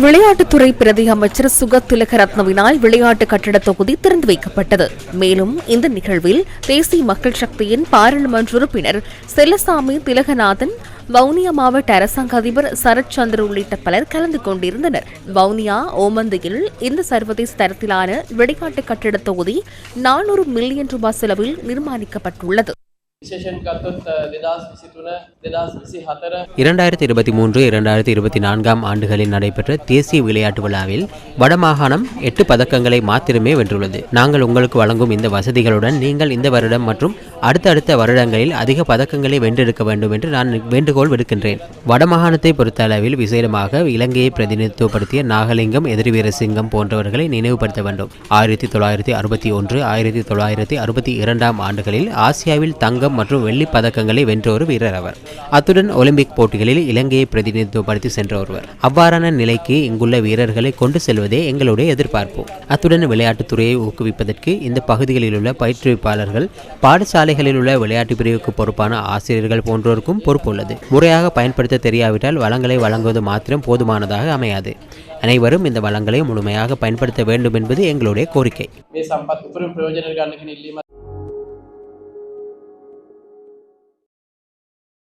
விளையாட்டுத்துறை பிரதி அமைச்சர் சுகத் திலகரத்னவினால் விளையாட்டு கட்டட தொகுதி திறந்து வைக்கப்பட்டது. மேலும் இந்த நிகழ்வில் தேசிய மக்கள் சக்தியின் பாராளுமன்ற உறுப்பினர் செல்லசாமி திலகநாதன் வவுனியா மாவட்ட அரசாங்க அதிபர் சரத் சந்திர உள்ளிட்ட பலர் கலந்து கொண்டிருந்தனர். வவுனியா ஓமந்தையில் இந்த சர்வதேச தரத்திலான விளையாட்டு கட்டட தொகுதி நானூறு மில்லியன் ரூபாய் செலவில் நிர்மாணிக்கப்பட்டுள்ளது. இரண்டாயிரத்தி இருபத்தி மூன்று இரண்டாயிரத்தி இருபத்தி நான்காம் ஆண்டுகளில் நடைபெற்ற தேசிய விளையாட்டு விழாவில் வடமாகாணம் எட்டு பதக்கங்களை மாத்திரமே வென்றுள்ளது. நாங்கள் உங்களுக்கு வழங்கும் இந்த வசதிகளுடன் நீங்கள் இந்த வருடம் மற்றும் அடுத்தடுத்த வருடங்களில் அதிக பதக்கங்களை வென்றெடுக்க வேண்டும் என்று நான் வேண்டுகோள் விடுக்கின்றேன். வடமாகாணத்தை பொறுத்த அளவில் விசேடமாக இலங்கையை பிரதிநிதித்துவப்படுத்திய நாகலிங்கம் எதிரி சிங்கம் போன்றவர்களை நினைவுபடுத்த வேண்டும். ஆயிரத்தி தொள்ளாயிரத்தி அறுபத்தி ஒன்று ஆயிரத்தி தொள்ளாயிரத்தி அறுபத்தி இரண்டாம் ஆண்டுகளில் ஆசியாவில் தங்கம் மற்றும் வெள்ளி பதக்கங்களை வென்ற ஒரு வீரர் அவர். அத்துடன் ஒலிம்பிக் போட்டிகளில் இலங்கையை பிரதிநிதித்துவப்படுத்தி சென்ற ஒருவர். அவ்வாறான நிலைக்கு இங்குள்ள வீரர்களை கொண்டு செல்வதே எங்களுடைய எதிர்பார்ப்பு. அத்துடன் விளையாட்டுத் துறையை ஊக்குவிப்பதற்கு இந்த பகுதிகளில் உள்ள பயிற்றுவிப்பாளர்கள் பாடசாலைகளில் உள்ள விளையாட்டு பிரிவுக்கு பொறுப்பான ஆசிரியர்கள் போன்றோருக்கும் பொறுப்பு உள்ளது. முறையாக பயன்படுத்த தெரியாவிட்டால் வளங்களை வழங்குவது மாத்திரம் போதுமானதாக அமையாது. அனைவரும் இந்த வளங்களை முழுமையாக பயன்படுத்த வேண்டும் என்பது எங்களுடைய கோரிக்கை.